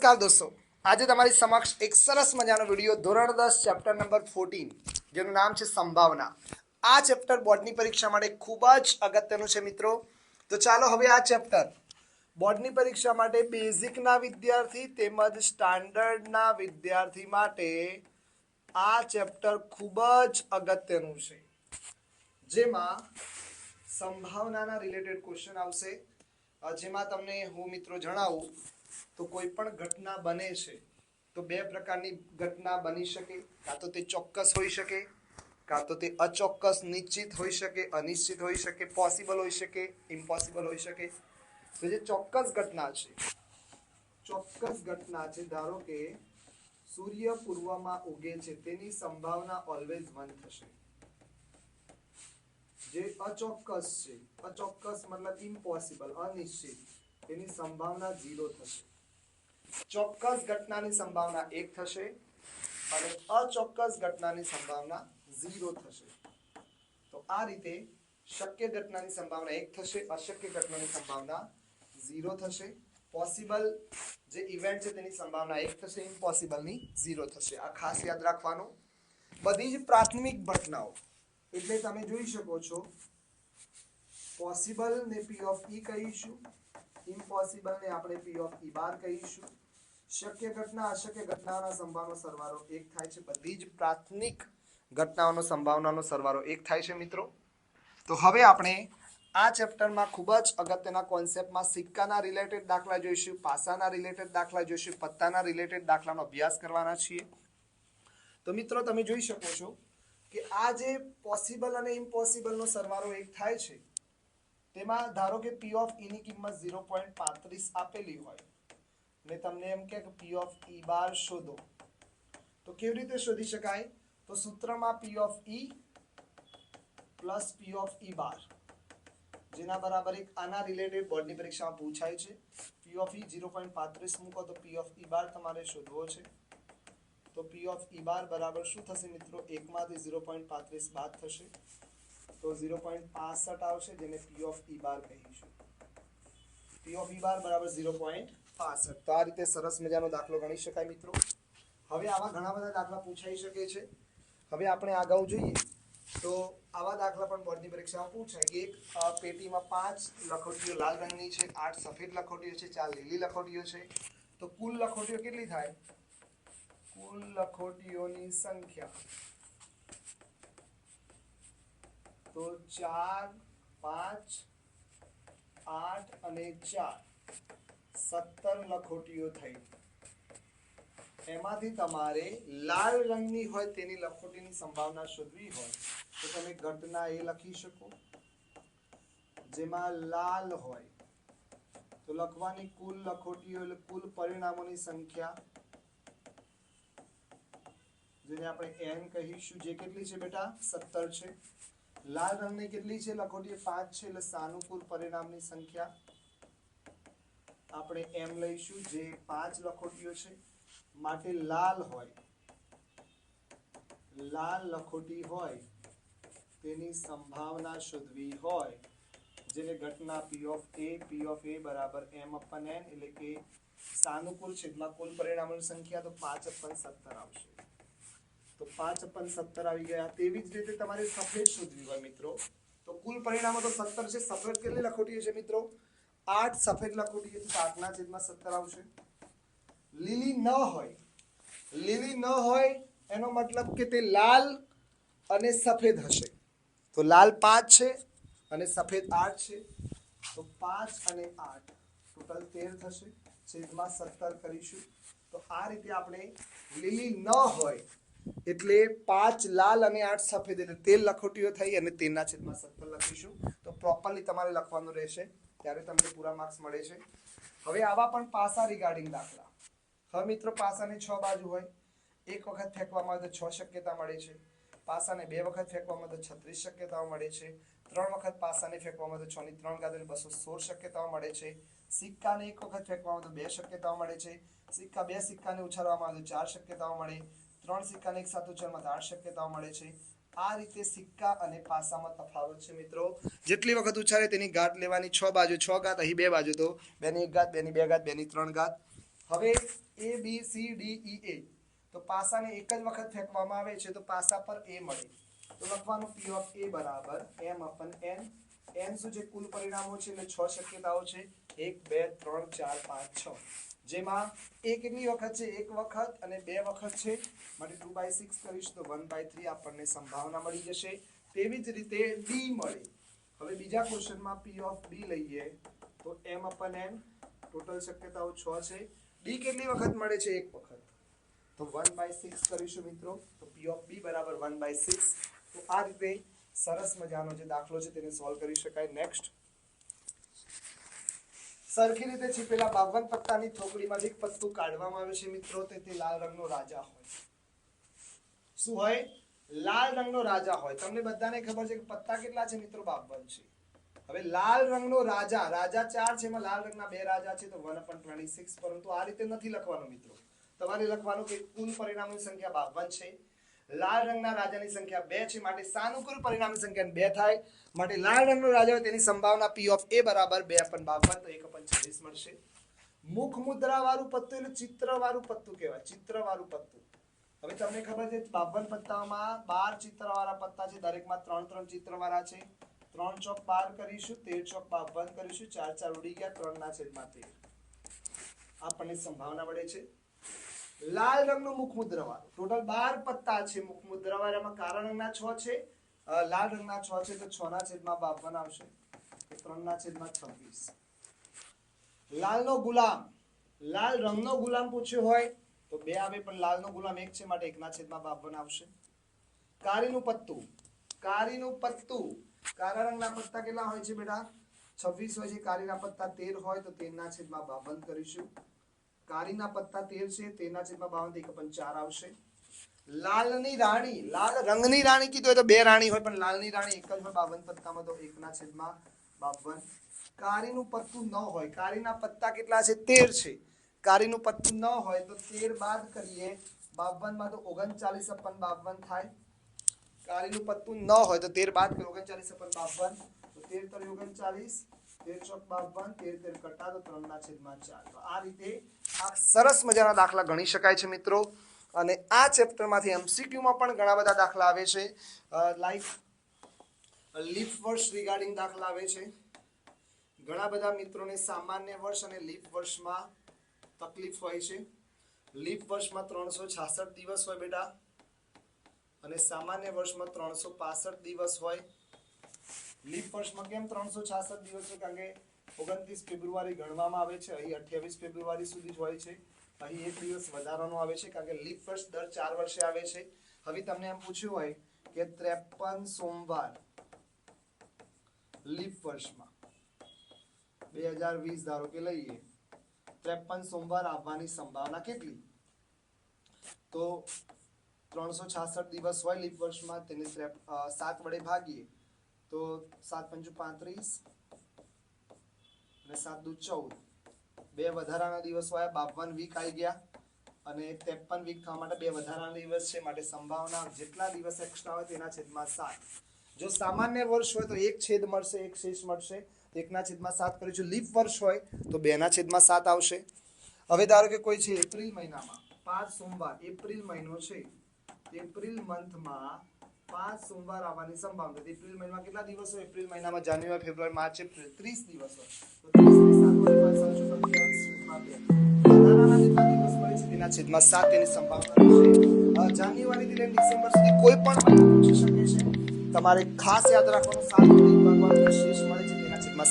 નમસ્કાર દોસ્તો. આજે તમારી સમક્ષ એક સરસ મજાનો વીડિયો ધોરણ દસ ચેપ્ટર નંબર ફોર્ટીન જેનું નામ છે સંભાવના. આ ચેપ્ટર બોર્ડની પરીક્ષા માટે ખૂબ જ અગત્યનું છે મિત્રો. તો ચાલો હવે આ ચેપ્ટર બોર્ડની પરીક્ષા માટે બેઝિકના વિદ્યાર્થી તેમજ સ્ટાન્ડર્ડના વિદ્યાર્થી માટે આ ચેપ્ટર ખૂબ જ અગત્યનું છે. જેમાં સંભાવનાના રિલેટેડ ક્વેશ્ચન આવશે. જેમાં તમને હું મિત્રો જણાવું. તો કોઈ પણ ઘટના બને છે, તો બે પ્રકારની ઘટના બની શકે. કાં તો તે ચોક્કસ હોઈ શકે, કાં તો તે અચોક્કસ, નિશ્ચિત હોઈ શકે, અનિશ્ચિત હોઈ શકે પોસિબલ હોઈ શકે ઇમ્પોસિબલ હોઈ શકે. તો જે ચોક્કસ ઘટના છે, ચોક્કસ ઘટના છે, ધારો કે સૂર્ય પૂર્વમાં ઉગે છે, તેની સંભાવના ઓલવેઝ વન થશે. જે અચોક્કસ છે, અચોક્કસ મતલબ ઇમ્પોસિબલ અનિશ્ચિત. તેની સંભાવના ઝીરો થશે. ચોક્કસ ઘટનાની સંભાવના એક થશે અને અચોક્કસ ઘટનાની સંભાવના ઝીરો થશે. તો આ રીતે શક્ય ઘટનાની સંભાવના એક થશે, અશક્ય ઘટનાની સંભાવના ઝીરો થશે. પોસિબલ જે ઇવેન્ટ છે તેની સંભાવના એક થશે ઇમ્પોસિબલની ઝીરો થશે. આ ખાસ યાદ રાખવાનું. બધી જ પ્રાથમિક ઘટનાઓ, એટલે તમે જોઈ શકો છો પોસિબલ ને પી ઓફ ઈ કહીશું. ઇમ્પોસિબલ ને આપણે પી ઓફ ઈ બાર કહીશું. શક્ય ઘટના, અશક્ય ઘટનાઓના સંભાવનો સરવાળો એક થાય છે. બધી જ પ્રાથમિક ઘટનાઓનો સંભાવનાનો સરવાળો એક થાય છે, મિત્રો. તો હવે આપણે આ ચેપ્ટરમાં ખૂબ જ અગત્યના કોન્સેપ્ટમાં સિક્કાના રિલેટેડ દાખલા જોઈશું, પાસાના રિલેટેડ દાખલા જોઈશું, પત્તાના રિલેટેડ દાખલાનો અભ્યાસ કરવાના છીએ. તો મિત્રો, તમે જોઈ શકો છો કે આ જે પોસિબલ અને ઇમ્પોસિબલનો સરવાળો એક થાય છે તેમાં ધારો કે પી ઓફ ઈની કિંમત ઝીરો પોઈન્ટ પાંત્રીસ આપેલી હોય, ને તમને એમ કે પી ઓફ ઈ બાર શોધો, તો કેવી રીતે શોધી શકાય? તો સૂત્રમાં P of E plus P of E bar, જેના બરાબર એક આના રિલેટેડ બોર્ડની પરીક્ષામાં પૂછાય છે. P of E zero point પાંત્રીસ મૂકો તો પી ઓફ ઈ બાર તમારે શોધવો છે. તો પી ઓફ ઈ બાર બરાબર શું થશે મિત્રો? એકમાંથી ઝીરો પોઈન્ટ પાંત્રીસ બાદ થશે. તો ઝીરો પોઈન્ટ પાસઠ આવશે, જેને પી ઓફ ઈ બાર કહીશું. પી ઓફ ઈ બાર બરાબર ઝીરો પોઈન્ટ પાસઠ. તો આ રીતે સરસ મજાનો દાખલો ગણી શકાય, મિત્રો. હવે આવા ઘણા બધા દાખલા પૂછાઈ શકે છે. હવે આપણે આગળ જોઈએ. તો આવા દાખલા પણ બોર્ડની પરીક્ષામાં પૂછાય કે એક પેટીમાં પાંચ લખોટીઓ લાલ રંગની છે, આઠ સફેદ લખોટીઓ છે, ચાર લીલી લખોટીઓ છે. તો કુલ લખોટીઓ કેટલી થાય? કુલ લખોટીઓની સંખ્યા તો ચાર, પાંચ, આઠ અને ચાર. સત્તર લખોટીઓ થઈ. એમાંથી તમારે લાલ રંગની હોય તેની લખોટીની સંભાવના શોધવી હોય, તો તમે ઘટના એ લખી શકો. જેમાં લાલ હોય, તો લખવાની કુલ લખોટીઓ એટલે કુલ પરિણામોની સંખ્યા, જેને આપણે એન કહીશું, જે કેટલી છે બેટા? સત્તર છે. લાલ રંગની કેટલી છે? લખોટી પાંચ છે એટલે સાનુકૂળ પરિણામની સંખ્યા આપણે એમ લઈશું. જે પાંચ લખોટીઓ છે, માટે લાલ હોય, લાલ લખોટી હોય, તેની સંભાવના શોધવી હોય, જેને ઘટના પી ઓફ એ પી ઓફ એ બરાબર એમ અપન એન એટલે કે સાનુકૂળ છેદમાં કુલ પરિણામોની સંખ્યા, તો પાંચ અપન સત્તર આવશે. તો પાંચ અપન સત્તર આવી ગયા. તેવી જ રીતે તમારે સફેદ શોધવી હોય મિત્રો. તો કુલ પરિણામો તો સત્તર છે. સફેદ કેટલી લખોટીઓ છે મિત્રો? આઠ સફેદ લખોટી તો આઠના છેદમાં સત્તર આવશે. લીલી ન હોય. લીલી ન હોય એનો મતલબ કે તે લાલ અને સફેદ હશે. તો લાલ પાંચ છે અને સફેદ આઠ છે. તો પાંચ અને આઠ ટોટલ તેર થશે. છેદમાં સત્તર કરીશું. તો આ રીતે આપણે લીલી ન હોય એટલે પાંચ લાલ અને આઠ સફેદ એટલે તેર લખોટીઓ થઈ અને તેરના છેદમાં સત્તર લખીશું. તો પ્રોપરલી તમારે લખવાનું રહેશે. ત્યારે તમને પૂરા માર્ક્સ મળે છે. હવે આવા પણ પાસા રિગાર્ડિંગ દાખલા. હવે મિત્રો, પાસાની છ બાજુ હોય. એક વખત ફેંકવામાં આવે તો છ શક્યતા મળે છે. પાસાને બે વખત ફેંકવામાં તો છત્રીસ શક્યતાઓ મળે છે. ત્રણ વખત પાસાને ફેંકવામાં તો છ ની ત્રણ ગાદે બસો સોળ શક્યતાઓ મળે છે. સિક્કાને એક વખત ફેંકવામાં તો બે શક્યતાઓ મળે છે. સિક્કા બે સિક્કાને ઉછાળવામાં આવે તો ચાર શક્યતાઓ મળે. ત્રણ સિક્કાને એક સાથે ઉછાળવામાં તો શક્યતાઓ મળે છે. આ રીતે સિક્કા અને પાસામાં તફાવત છે મિત્રો. જેટલી વખત ઉછાળે તેની ગાંઠ લેવાની છ બાજુ, છ ગાંઠ અહીં બે બાજુ તો બેની એક ગાંઠ બેની બે ગાંઠ બેની ત્રણ ગાંઠ હવે એ બી સી ડી ઈ એ તો પાસાને એક જ વખત ફેંકવામાં આવે છે તો પાસા પર એ મળે. તો લખવાનું પી ઓફ એ બરાબર એમ અપન એન એન શું છે કુલ પરિણામો છે એટલે છ શક્યતાઓ છે? એક, બે, ત્રણ, ચાર, પાંચ, છ. જેમાં એ કેટલી વખત છે, એક વખત અને બે વખત છે. માટે ટુ બાય સિક્સ કરીશ તો વન બાય થ્રી આપણને સંભાવના મળી જશે. તેવી જ રીતે ડી મળે. હવે બીજા ક્વેશ્ચનમાં પી ઓફ બી લઈએ. તો એમ અપન એમ ટોટલ શક્યતાઓ છ છે. ડી કેટલી વખત મળે છે? એક વખત. તો વન બાય સિક્સ કરીશું મિત્રો. તો પી ઓફ બી બરાબર વન બાય સિક્સ તો આ રીતે સરસ મજાનો જે દાખલો છે તેને સોલ્વ કરી શકાય. નેક્સ્ટ સરખી રીતે છીપેલા બાવન પત્તાની થોકડીમાંથી એક પત્તું કાઢવામાં આવે છે મિત્રો. તે તે લાલ રંગનો રાજા હોય. શું હોય? લાલ રંગનો રાજા હોય. તમને બધાને ખબર છે કે પત્તા કેટલા છે મિત્રો? બાવન છે. હવે લાલ રંગનો રાજા રાજા ચાર છે, એમાં લાલ રંગના બે રાજા છે, તો વન અપન ટ્વેન્ટી સિક્સ પરંતુ આ રીતે નથી લખવાનું મિત્રો. તમારે લખવાનું કે કુલ પરિણામોની સંખ્યા બાવન છે. લાલ રંગના રાજાની સંખ્યા બે છે, માટે સાનુકૂળ પરિણામની સંખ્યા બે થાય. માટે લાલ રંગનો રાજા હોય તેની સંભાવના પી ઓફ એ બરાબર બે અપન બાવન, તો એક અપન ચાલીસ મળશે. મુખ મુદ્રા વાળું પત્તું એટલે ચિત્ર વાળું પત્તું કહેવાય ચિત્ર વાળું પત્તું. હવે તમને ખબર છે, બાવન પત્તામાં બાર ચિત્રવાળા પત્તા છે, દરેકમાં ત્રણ ત્રણ ચિત્રવાળા છે. ત્રણ ચોક બાર કરીશું, તેર ચોક બાવન કરીશું, ચાર ચાર ઉડી ગયા ત્રણ ના છેદમાં તેર. આપણને સંભાવના મળે છે. લાલ રંગનું મુખ મુદ્રાવાળું ટોટલ બાર પત્તા છે મુખ એમાં કાળા રંગના છ છે. લાલ રંગના છ છે તો છ ના છેદમાં બાવન આવશે. ત્રણ ના છેદમાં છવ્વીસ. લાલનો ગુલામ. લાલ રંગનો ગુલામ પૂછ્યો હોય તો બે આવે, પણ લાલનો ગુલામ એક છે માટે એકના છેદમાં બાવન આવશે. કારીનું પત્તું. કારીનું પત્તું. કાળા રંગના પત્તા કેટલા હોય છે બેટા? છવ્વીસ હોય છે. કારીના પત્તા તેર હોય તો તેરના છેદમાં બાવન કરીશું. કારીના પત્તા તેર છે તેરના છેદમાં બાવન એક પણ ચાર આવશે. લાલની રાણી, લાલ રંગની રાણી કીધું તો બે રાણી હોય, પણ લાલની રાણી એક જ હોય, બાવન પત્તામાં તો એકના છેદમાં બાવન. કારીનું પત્તું ન હોય, કારીના પત્તા કેટલા છે? તેર છે. કારીનું પત્તું ન હોય તો તેર બાદ કરીએ, બાવનમાં તો ઓગણચાલીસ અપન બાવન થાય. કારીનું પત્તું ન હોય તો તેર બાદ કરીએ, ઓગણચાલીસ અપન બાવન. તો તેર તરી ઓગણચાલીસ, તેર ચોક બાવન, તેર તેર કટા તો ત્રણના છેદમાં ચાર. તો આ રીતે સરસ મજાના દાખલા ગણી શકાય છે મિત્રો. અને આ ચેપ્ટરમાંથી એમસીક્યુમાં પણ ઘણા બધા દાખલા આવે છે. લાઈક લીફ વર્ષ રિગાર્ડિંગ દાખલા આવે છે. ઘણા બધા મિત્રોને સામાન્ય વર્ષ અને લીપ વર્ષમાં તકલીફ હોય છે. લીફ વર્ષમાં ત્રણસો છાસઠ દિવસ હોય બેટા. અને સામાન્ય વર્ષમાં ત્રણસો પાસઠ દિવસ હોય. લીપ વર્ષમાં કેમ ત્રણસો છાસઠ દિવસ છે? કારણ કે ઓગણત્રીસ ફેબ્રુઆરી ગણવામાં આવે છે, અહીં અઠ્યાવીસ ફેબ્રુઆરી સુધી જ હોય છે. અહીં એક દિવસ વધારાનો આવે છે, કારણ કે લીપ વર્ષ દર ચાર વર્ષે આવે છે. હવે તમને એમ પૂછ્યું હોય કે ત્રેપન સોમવાર લીપ વર્ષમાં બે હજાર વીસ ધારો કે લઈએ, ત્રેપન સોમવાર આવવાની સંભાવના કેટલી? તો ત્રણસો છાસઠ દિવસ હોય લીપ વર્ષમાં, તેને સાત વડે ભાગીએ, તો સાત પંચુ પાંત્રીસ અને સાત દુ ચૌદ. બે વધારાના દિવસ આવ્યા બાવન વીક આવી ગયા અને ત્રેપન વીક થવા માટે બે વધારાના દિવસ છે. માટે સંભાવના જેટલા દિવસ એક્સ્ટ્રા હોય તેના છેદમાં સાત. જો સામાન્ય વર્ષ હોય તો એક છેદ મળશે, એક શેષ મળશે. એકના છેદમાં સાત કરીશું લીપ વર્ષ હોય તો બેના છેદમાં સાત આવશે. હવે ધારો કે કોઈ છે એપ્રિલ મહિનામાં, પાંચ સોમવાર, એપ્રિલ મહિનો છે. એપ્રિલ મંથમાં પાંચ સોમવાર આવવાની સંભાવના. એપ્રિલ મહિનામાં કેટલા દિવસો એપ્રિલ મહિનામાં જાન્યુઆરી, ફેબ્રુઆરી, માર્ચ, એપ્રિલ, ત્રીસ દિવસ સાત તેની સંભાવના છે જાન્યુઆરીથી લઈને શકે છે તમારે ખાસ યાદ રાખવાનું સાત શેષ મળે છે તેના છેદમાં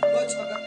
ખૂબ જ અગત્યનું